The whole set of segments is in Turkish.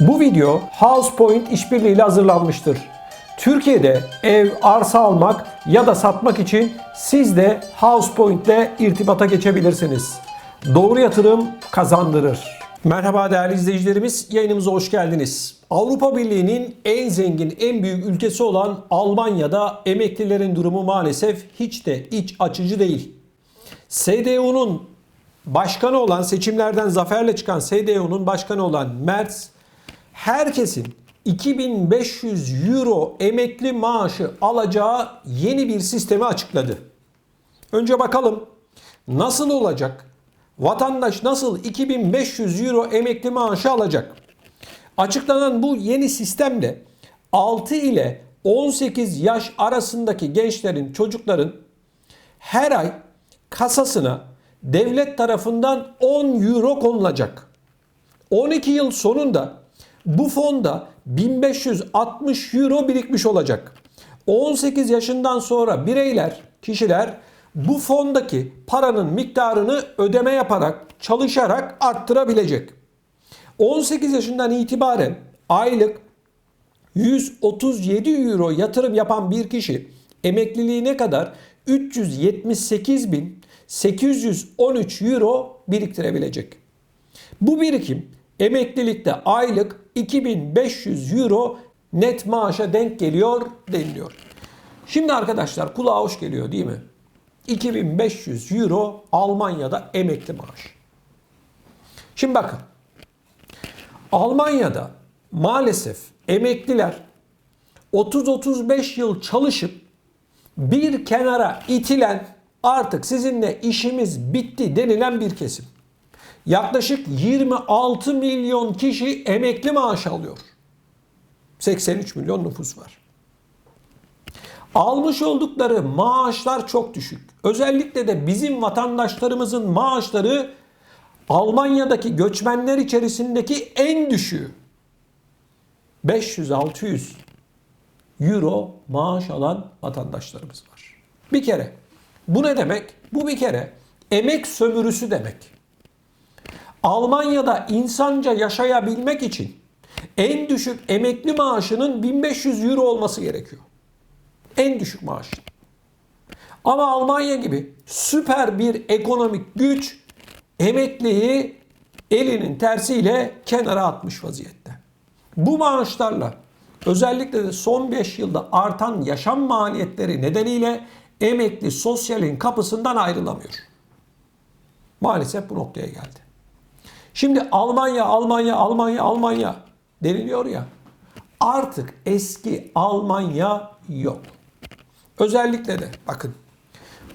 Bu video HousePoint işbirliğiyle hazırlanmıştır. Türkiye'de ev, arsa almak ya da satmak için siz de HousePoint ile irtibata geçebilirsiniz. Doğru yatırım kazandırır. Merhaba değerli izleyicilerimiz, yayınımıza hoş geldiniz. Avrupa Birliği'nin en zengin, en büyük ülkesi olan Almanya'da emeklilerin durumu maalesef hiç de iç açıcı değil. SDU'nun başkanı olan seçimlerden zaferle çıkan SDU'nun başkanı olan Merz herkesin 2500 euro emekli maaşı alacağı yeni bir sistemi açıkladı. Önce bakalım nasıl olacak? Vatandaş nasıl 2500 euro emekli maaşı alacak? Açıklanan bu yeni sistemde 6 ile 18 yaş arasındaki gençlerin, çocukların her ay kasasına devlet tarafından 10 euro konulacak. 12 yıl sonunda bu fonda 1560 euro birikmiş olacak. 18 yaşından sonra bireyler, kişiler bu fondaki paranın miktarını ödeme yaparak, çalışarak arttırabilecek. 18 yaşından itibaren aylık 137 euro yatırım yapan bir kişi emekliliğine kadar 378.813 euro biriktirebilecek. Bu birikim emeklilikte aylık 2500 euro net maaşa denk geliyor deniliyor. Şimdi arkadaşlar kulağa hoş geliyor değil mi? 2500 euro Almanya'da emekli maaş. Şimdi bakın. Almanya'da maalesef emekliler 30-35 yıl çalışıp bir kenara itilen artık sizinle işimiz bitti denilen bir kesim. Yaklaşık 26 milyon kişi emekli maaş alıyor. 83 milyon nüfus var. Almış oldukları maaşlar çok düşük. Özellikle de bizim vatandaşlarımızın maaşları Almanya'daki göçmenler içerisindeki en düşüğü. 500-600 euro maaş alan vatandaşlarımız var. Bir kere bu ne demek? Bu bir kere emek sömürüsü demek. Almanya'da insanca yaşayabilmek için en düşük emekli maaşının 1500 euro olması gerekiyor. En düşük maaş. Ama Almanya gibi süper bir ekonomik güç emekliyi elinin tersiyle kenara atmış vaziyette. Bu maaşlarla özellikle de son 5 yılda artan yaşam maliyetleri nedeniyle emekli sosyalin kapısından ayrılamıyor. Maalesef bu noktaya geldi. Şimdi Almanya, Almanya, Almanya, Almanya deniliyor ya. Artık eski Almanya yok. Özellikle de bakın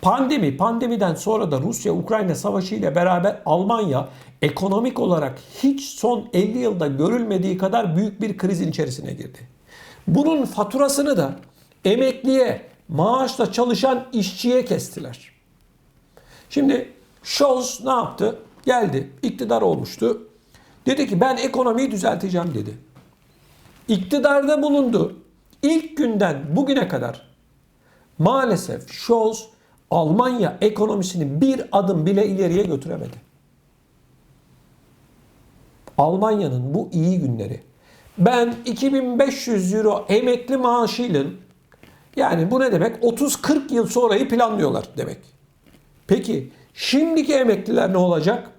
pandemi, pandemiden sonra da Rusya-Ukrayna savaşı ile beraber Almanya ekonomik olarak hiç son 50 yılda görülmediği kadar büyük bir krizin içerisine girdi. Bunun faturasını da emekliye, maaşla çalışan işçiye kestiler. Şimdi Scholz ne yaptı? Geldi, iktidar olmuştu. Dedi ki ben ekonomiyi düzelteceğim dedi. İktidarda bulundu. İlk günden bugüne kadar maalesef Scholz Almanya ekonomisini bir adım bile ileriye götüremedi. Almanya'nın bu iyi günleri. Ben 2500 euro emekli maaşıyla yani bu ne demek? 30-40 yıl sonrayı planlıyorlar demek. Peki şimdiki emekliler ne olacak?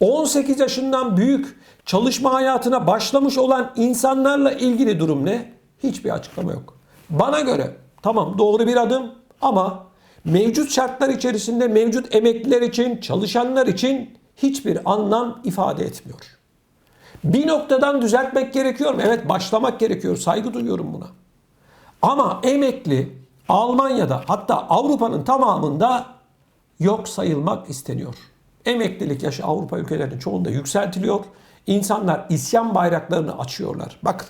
18 yaşından büyük çalışma hayatına başlamış olan insanlarla ilgili durum ne? Hiçbir açıklama yok. Bana göre tamam doğru bir adım ama mevcut şartlar içerisinde mevcut emekliler için, çalışanlar için hiçbir anlam ifade etmiyor. Bir noktadan düzeltmek gerekiyor mu? Evet başlamak gerekiyor. Saygı duyuyorum buna. Ama emekli Almanya'da hatta Avrupa'nın tamamında yok sayılmak isteniyor. Emeklilik yaşı Avrupa ülkelerinin çoğunda yükseltiliyor. İnsanlar isyan bayraklarını açıyorlar. Bakın.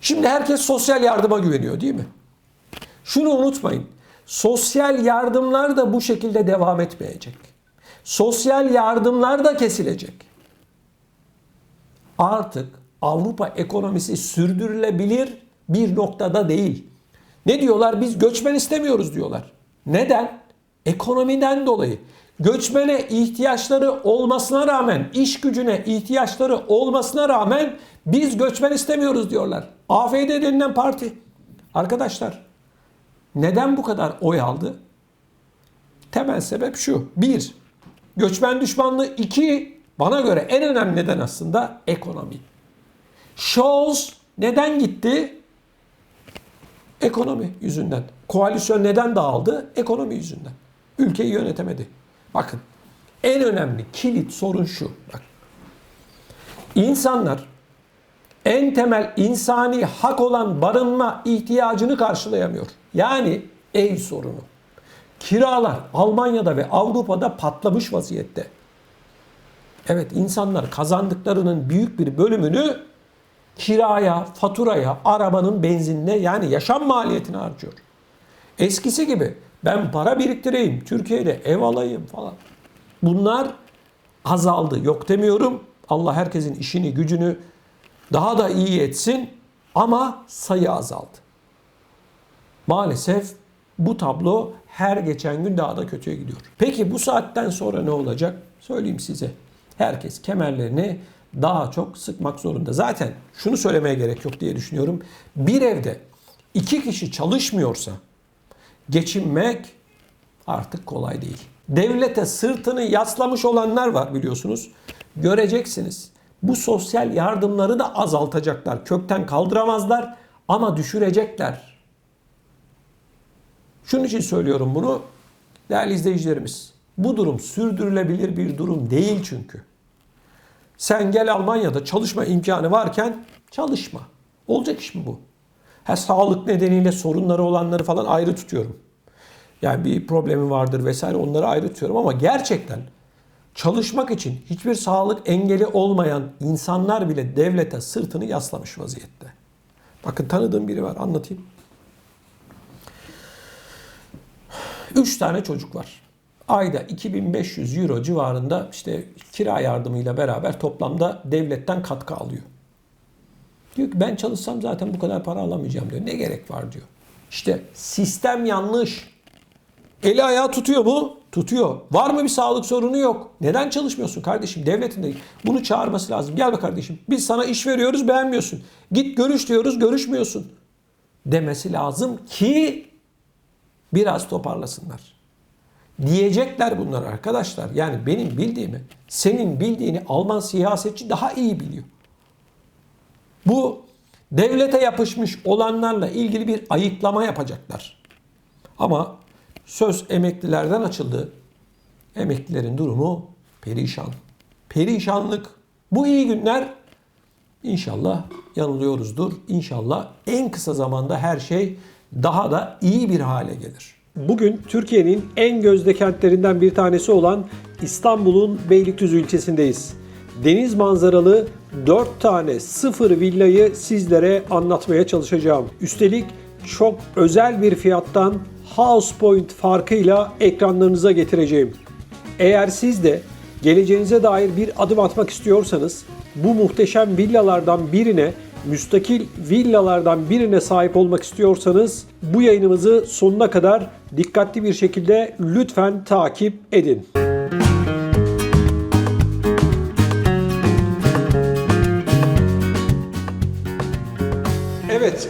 Şimdi herkes sosyal yardıma güveniyor değil mi? Şunu unutmayın. Sosyal yardımlar da bu şekilde devam etmeyecek. Sosyal yardımlar da kesilecek. Artık Avrupa ekonomisi sürdürülebilir bir noktada değil. Ne diyorlar? Biz göçmen istemiyoruz diyorlar. Neden? Ekonomiden dolayı. Göçmene ihtiyaçları olmasına rağmen, iş gücüne ihtiyaçları olmasına rağmen biz göçmen istemiyoruz diyorlar. AFD denilen parti. Arkadaşlar neden bu kadar oy aldı? Temel sebep şu. Bir, göçmen düşmanlığı. iki bana göre en önemli neden aslında ekonomi. Scholz neden gitti? Ekonomi yüzünden. Koalisyon neden dağıldı? Ekonomi yüzünden. Ülkeyi yönetemedi. Bakın en önemli kilit sorun şu. Bak. İnsanlar en temel insani hak olan barınma ihtiyacını karşılayamıyor. Yani ev sorunu. Kiralar Almanya'da ve Avrupa'da patlamış vaziyette. Evet insanlar kazandıklarının büyük bir bölümünü kiraya, faturaya, arabanın benzinine yani yaşam maliyetine harcıyor. Eskisi gibi ben para biriktireyim, Türkiye'de ev alayım falan. Bunlar azaldı. Yok demiyorum. Allah herkesin işini, gücünü daha da iyi etsin ama sayı azaldı. Maalesef bu tablo her geçen gün daha da kötüye gidiyor. Peki bu saatten sonra ne olacak? Söyleyeyim size. Herkes kemerlerini daha çok sıkmak zorunda. Zaten şunu söylemeye gerek yok diye düşünüyorum. Bir evde iki kişi çalışmıyorsa geçinmek artık kolay değil. Devlete sırtını yaslamış olanlar var biliyorsunuz. Göreceksiniz. Bu sosyal yardımları da azaltacaklar. Kökten kaldıramazlar ama düşürecekler. Şunun için söylüyorum bunu. Değerli izleyicilerimiz. Bu durum sürdürülebilir bir durum değil çünkü. Sen gel Almanya'da çalışma imkanı varken çalışma. Olacak iş mi bu? Ha, sağlık nedeniyle sorunları olanları falan ayrı tutuyorum. Yani bir problemi vardır vesaire onları ayrı tutuyorum ama gerçekten çalışmak için hiçbir sağlık engeli olmayan insanlar bile devlete sırtını yaslamış vaziyette. Bakın tanıdığım biri var anlatayım. Üç tane çocuk var. Ayda 2500 euro civarında işte kira yardımıyla beraber toplamda devletten katkı alıyor. Diyor ki ben çalışsam zaten bu kadar para alamayacağım diyor. Ne gerek var diyor. İşte sistem yanlış. Eli ayağı tutuyor mu? Tutuyor. Var mı bir sağlık sorunu yok. Neden çalışmıyorsun kardeşim? Devletin de bunu çağırması lazım. Gel be kardeşim. Biz sana iş veriyoruz beğenmiyorsun. Git görüş diyoruz görüşmüyorsun. Demesi lazım ki biraz toparlasınlar. Diyecekler bunlar arkadaşlar. Yani benim bildiğimi, senin bildiğini Alman siyasetçi daha iyi biliyor. Bu devlete yapışmış olanlarla ilgili bir ayıklama yapacaklar. Ama söz emeklilerden açıldı. Emeklilerin durumu perişan. Perişanlık. Bu iyi günler inşallah yanılıyoruzdur. İnşallah en kısa zamanda her şey daha da iyi bir hale gelir. Bugün Türkiye'nin en gözde kentlerinden bir tanesi olan İstanbul'un Beylikdüzü ilçesindeyiz. Deniz manzaralı 4 tane sıfır villayı sizlere anlatmaya çalışacağım. Üstelik çok özel bir fiyattan House Point farkıyla ekranlarınıza getireceğim. Eğer siz de geleceğinize dair bir adım atmak istiyorsanız bu muhteşem villalardan birine müstakil villalardan birine sahip olmak istiyorsanız bu yayınımızı sonuna kadar dikkatli bir şekilde lütfen takip edin.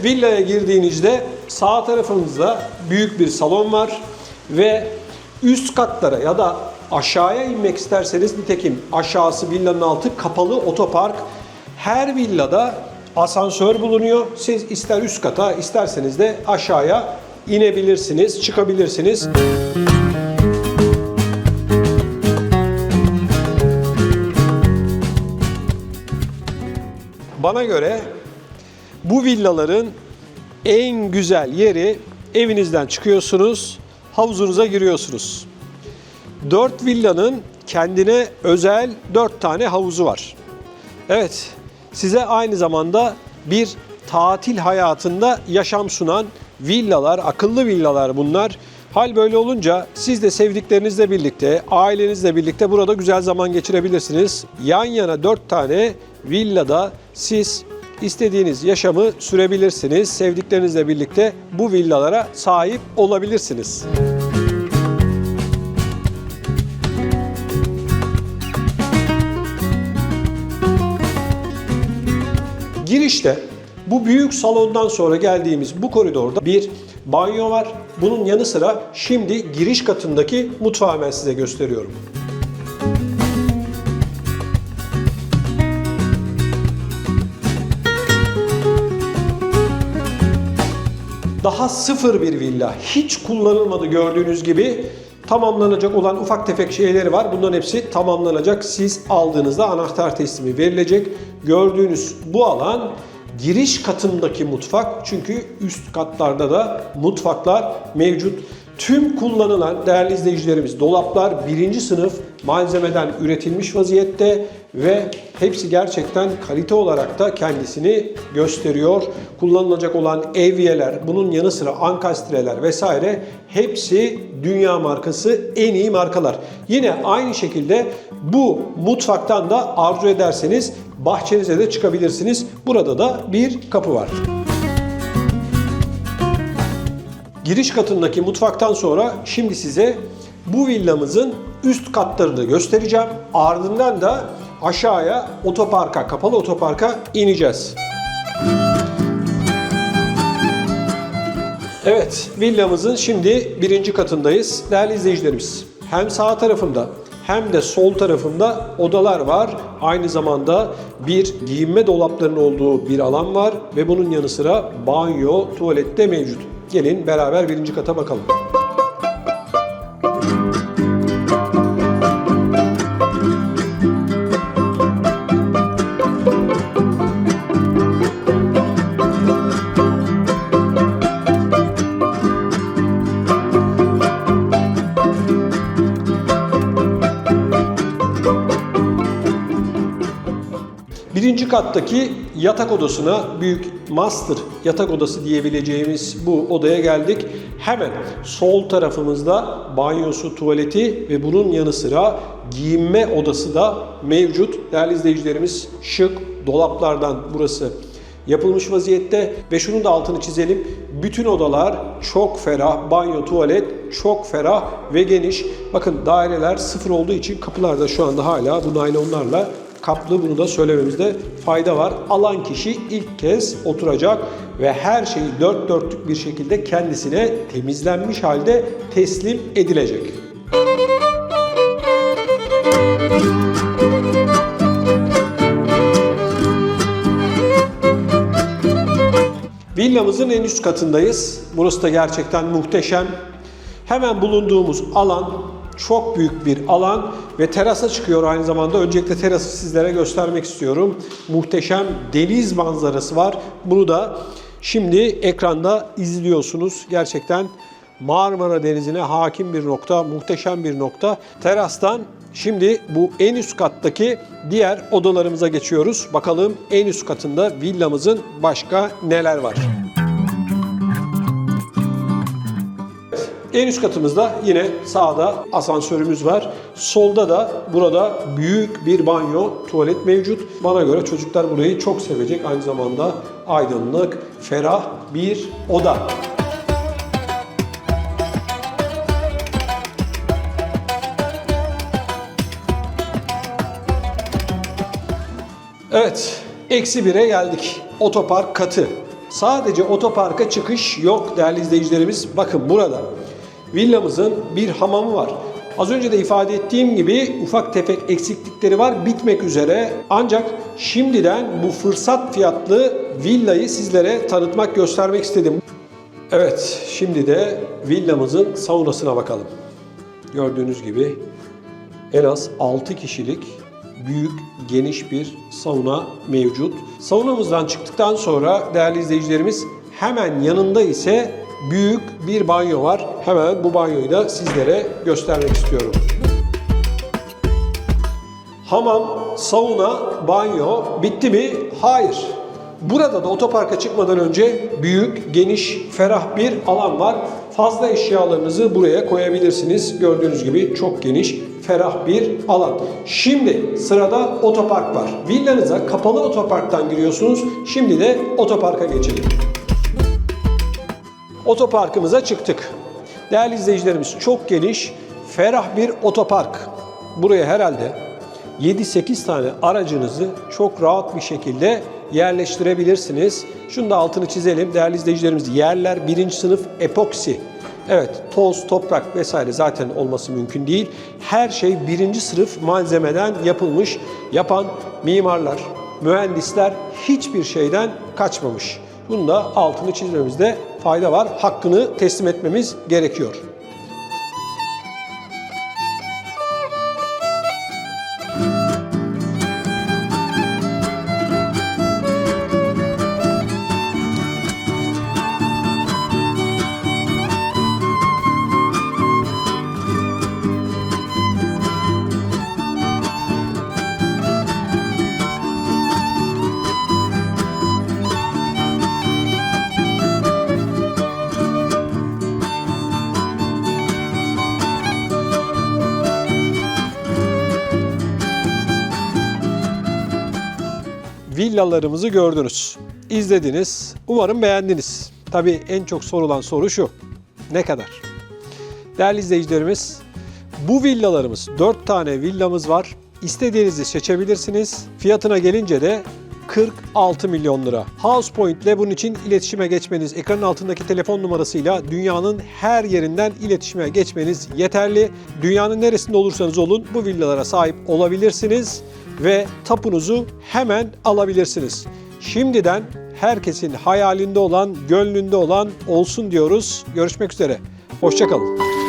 Villaya girdiğinizde sağ tarafınızda büyük bir salon var ve üst katlara ya da aşağıya inmek isterseniz nitekim aşağısı villanın altı kapalı otopark. Her villada asansör bulunuyor. Siz ister üst kata isterseniz de aşağıya inebilirsiniz, çıkabilirsiniz. Bana göre bu villaların en güzel yeri evinizden çıkıyorsunuz, havuzunuza giriyorsunuz. Dört villanın kendine özel dört tane havuzu var. Evet, size aynı zamanda bir tatil hayatında yaşam sunan villalar, akıllı villalar bunlar. Hal böyle olunca siz de sevdiklerinizle birlikte, ailenizle birlikte burada güzel zaman geçirebilirsiniz. Yan yana dört tane villada siz istediğiniz yaşamı sürebilirsiniz. Sevdiklerinizle birlikte bu villalara sahip olabilirsiniz. Girişte bu büyük salondan sonra geldiğimiz bu koridorda bir banyo var. Bunun yanı sıra şimdi giriş katındaki mutfağı ben size gösteriyorum. Daha sıfır bir villa. Hiç kullanılmadı gördüğünüz gibi. Tamamlanacak olan ufak tefek şeyleri var. Bunların hepsi tamamlanacak. Siz aldığınızda anahtar teslimi verilecek. Gördüğünüz bu alan giriş katındaki mutfak. Çünkü üst katlarda da mutfaklar mevcut. Tüm kullanılan değerli izleyicilerimiz dolaplar birinci sınıf malzemeden üretilmiş vaziyette ve hepsi gerçekten kalite olarak da kendisini gösteriyor. Kullanılacak olan evyeler, bunun yanı sıra ankastreler vesaire hepsi dünya markası en iyi markalar. Yine aynı şekilde bu mutfaktan da arzu ederseniz bahçenize de çıkabilirsiniz. Burada da bir kapı var. Giriş katındaki mutfaktan sonra şimdi size bu villamızın üst katlarını göstereceğim. Ardından da aşağıya otoparka, kapalı otoparka ineceğiz. Evet, villamızın şimdi birinci katındayız. Değerli izleyicilerimiz, hem sağ tarafında hem de sol tarafında odalar var. Aynı zamanda bir giyinme dolaplarının olduğu bir alan var ve bunun yanı sıra banyo, tuvalet de mevcut. Gelin beraber birinci kata bakalım. Kattaki yatak odasına büyük master yatak odası diyebileceğimiz bu odaya geldik. Hemen sol tarafımızda banyosu, tuvaleti ve bunun yanı sıra giyinme odası da mevcut. Değerli izleyicilerimiz şık dolaplardan burası yapılmış vaziyette ve şunun da altını çizelim. Bütün odalar çok ferah, banyo, tuvalet çok ferah ve geniş. Bakın daireler sıfır olduğu için kapılar da şu anda hala bu naylonlarla kaplı bunu da söylememizde fayda var. Alan kişi ilk kez oturacak ve her şeyi dört dörtlük bir şekilde kendisine temizlenmiş halde teslim edilecek. Villamızın en üst katındayız. Burası da gerçekten muhteşem. Hemen bulunduğumuz alan çok büyük bir alan ve terasa çıkıyor aynı zamanda. Öncelikle terası sizlere göstermek istiyorum. Muhteşem deniz manzarası var. Bunu da şimdi ekranda izliyorsunuz. Gerçekten Marmara Denizi'ne hakim bir nokta, muhteşem bir nokta. Terastan şimdi bu en üst kattaki diğer odalarımıza geçiyoruz. Bakalım en üst katında villamızın başka neler var. En üst katımızda yine sağda asansörümüz var. Solda da burada büyük bir banyo, tuvalet mevcut. Bana göre çocuklar burayı çok sevecek. Aynı zamanda aydınlık, ferah bir oda. Evet, eksi bire geldik. Otopark katı. Sadece otoparka çıkış yok değerli izleyicilerimiz. Bakın burada villamızın bir hamamı var. Az önce de ifade ettiğim gibi ufak tefek eksiklikleri var bitmek üzere. Ancak şimdiden bu fırsat fiyatlı villayı sizlere tanıtmak, göstermek istedim. Evet, şimdi de villamızın saunasına bakalım. Gördüğünüz gibi en az 6 kişilik büyük, geniş bir sauna mevcut. Saunamızdan çıktıktan sonra değerli izleyicilerimiz hemen yanında ise büyük bir banyo var. Hemen bu banyoyu da sizlere göstermek istiyorum. Hamam, sauna, banyo bitti mi? Hayır. Burada da otoparka çıkmadan önce büyük, geniş, ferah bir alan var. Fazla eşyalarınızı buraya koyabilirsiniz. Gördüğünüz gibi çok geniş, ferah bir alan. Şimdi sırada otopark var. Villanıza kapalı otoparktan giriyorsunuz. Şimdi de otoparka geçelim. Otoparkımıza çıktık. Değerli izleyicilerimiz çok geniş, ferah bir otopark. Buraya herhalde 7-8 tane aracınızı çok rahat bir şekilde yerleştirebilirsiniz. Şunu da altını çizelim değerli izleyicilerimiz. Yerler birinci sınıf epoksi. Evet toz, toprak vesaire zaten olması mümkün değil. Her şey birinci sınıf malzemeden yapılmış. Yapan mimarlar, mühendisler hiçbir şeyden kaçmamış. Bunun da altını çizmemizde fayda var. Hakkını teslim etmemiz gerekiyor. Villalarımızı gördünüz, izlediniz. Umarım beğendiniz. Tabii en çok sorulan soru şu. Ne kadar? Değerli izleyicilerimiz, bu villalarımız 4 tane villamız var. İstediğinizi seçebilirsiniz. Fiyatına gelince de 46 milyon lira. House Point ile bunun için iletişime geçmeniz, ekranın altındaki telefon numarasıyla dünyanın her yerinden iletişime geçmeniz yeterli. Dünyanın neresinde olursanız olun bu villalara sahip olabilirsiniz ve tapunuzu hemen alabilirsiniz. Şimdiden herkesin hayalinde olan, gönlünde olan olsun diyoruz. Görüşmek üzere. Hoşçakalın.